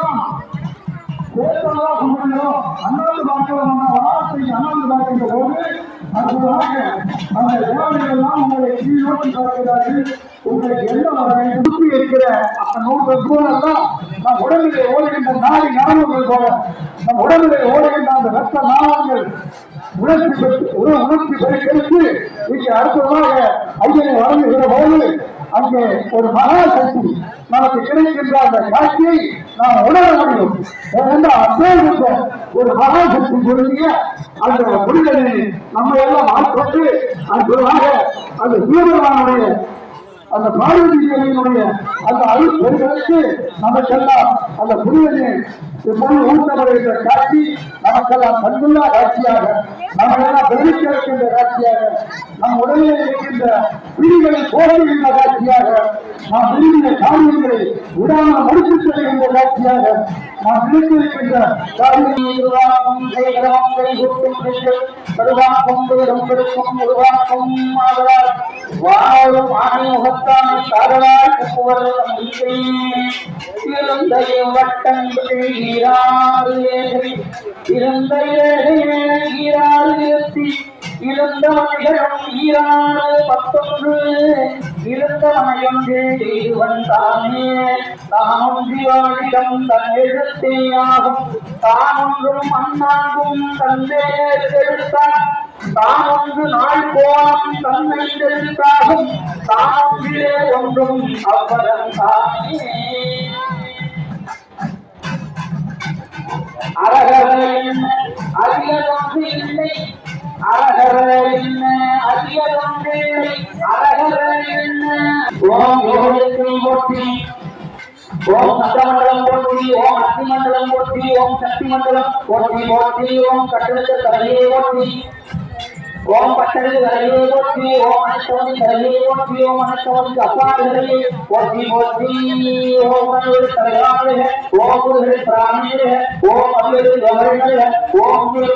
எல்லாம் சேர்த்தெல்லாம் கும்பிடணும் அண்ணாந்து பார்க்கலாம் வார்த்தை அண்ணாந்து பார்க்கின்ற போது அற்புதமாக அந்த தேவதைகள் உங்களை கீழ் நோக்கி பார்க்கிறார்கள் உங்களுக்கு என்ன வர வேண்டும் இருக்கிற அந்த நூல்கள் சூழல்லாம் நம் உடலிலே ஓடுகின்ற நாடி நரம்புகள் போல நம் உடலிலே ஓடுகின்ற அந்த ரத்த நாளங்கள் உணர்ச்சி உணர்ச்சி பெருக்கெடுத்து இங்கே அற்புதமாக ஐயனை வழங்குகிற போது அங்கே ஒரு மகா சக்தி நமக்கு கிடைக்கின்ற அந்த காட்சியை நாம் உணர முடியும். ஏனென்றால் அப்பேற்பட்ட ஒரு மகா சக்தி சொல்லிய அந்த புரிதலை நம்ம எல்லாம் ஆட்பட்டு அற்புதமாக அந்த சீவரமானுடைய அந்த பார்வதி தேவியினுடைய அந்த அருள் நமக்கெல்லாம் அந்த புரிதலை இப்பொழுது ஊட்டப்படுகின்ற காட்சி நமக்கெல்லாம் கண்ணுள்ளா காட்சியாக நமக்கெல்லாம் பெருமிக்க இருக்கின்ற காட்சியாக நம் உடலில் இருக்கின்ற பிரிவுகளை போடுகின்ற காட்சியாக நாம் விரும்பிய காரியங்களை உடாமல் முடித்து காட்சியாக நாம் நினைத்திருக்கின்ற கருவாக்கும் வீடும் உருவாக்கும் வாழும் காதலால் இருந்த ஏழை இருந்த பத்தொன்று. இருந்த செய்துவன் தானே தானும் திவாளிடம் தன் எழுத்தேயாகும். தானொன்றும் அண்ணாகும் தந்தே எழுத்தான் தானொன்று நாள் கோணம் தன்னை எழுத்தாகும் தானொன்றிலே ஒன்றும் அவ்வளம் தானே அரகரின் அரியதொன்று இல்லை. அரகரின் அரியதொன்று இல்லை அரகரின் ஓம் யோகத்தை ஒட்டி ஓம் சட்டமண்டலம் போற்றி ஓம் அத்தி மண்டலம் போற்றி ஓம் சக்தி மண்டலம் போற்றி போற்றி ஓம் கட்டளத்தை தலையே போற்றி ஓம் பட்டது தலையே போற்றி ஓம் அனத்தவனி தலையே போற்றி ஓம் அனத்தவனுக்கு அப்பாடுகளே போற்றி போற்றி ஓம் கண்கள் தலைவாடுக ஓம் குருகள் பிராணிக ஓம் அவ்வேறு கவர்னக ஓம் குரு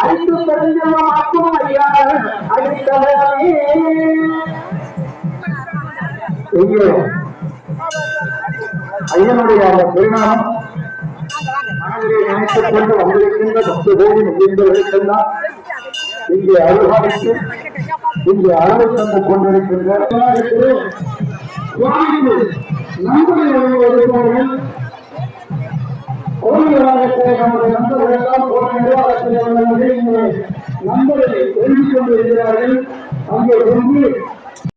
அழைத்து தெரிஞ்சவன் ஆக்கும் ஐயா அழைத்தவனே இங்கே ஐயனுடைய அந்த பரிணாமம் மனதிலே நினைத்துக் கொண்டு வந்திருக்கின்ற பக்த கோடி முகிந்தவர்களுக்கெல்லாம் இங்கே அருகாமித்து இங்கே அருளை தந்து கொண்டிருக்கின்ற நண்பர்கள் வருவார்கள் கோயிலாக நண்பர்கள் எல்லாம் கோயில் நிர்வாகத்தில் நண்பர்களை எழுதிக் கொண்டிருக்கிறார்கள். அங்கே சென்று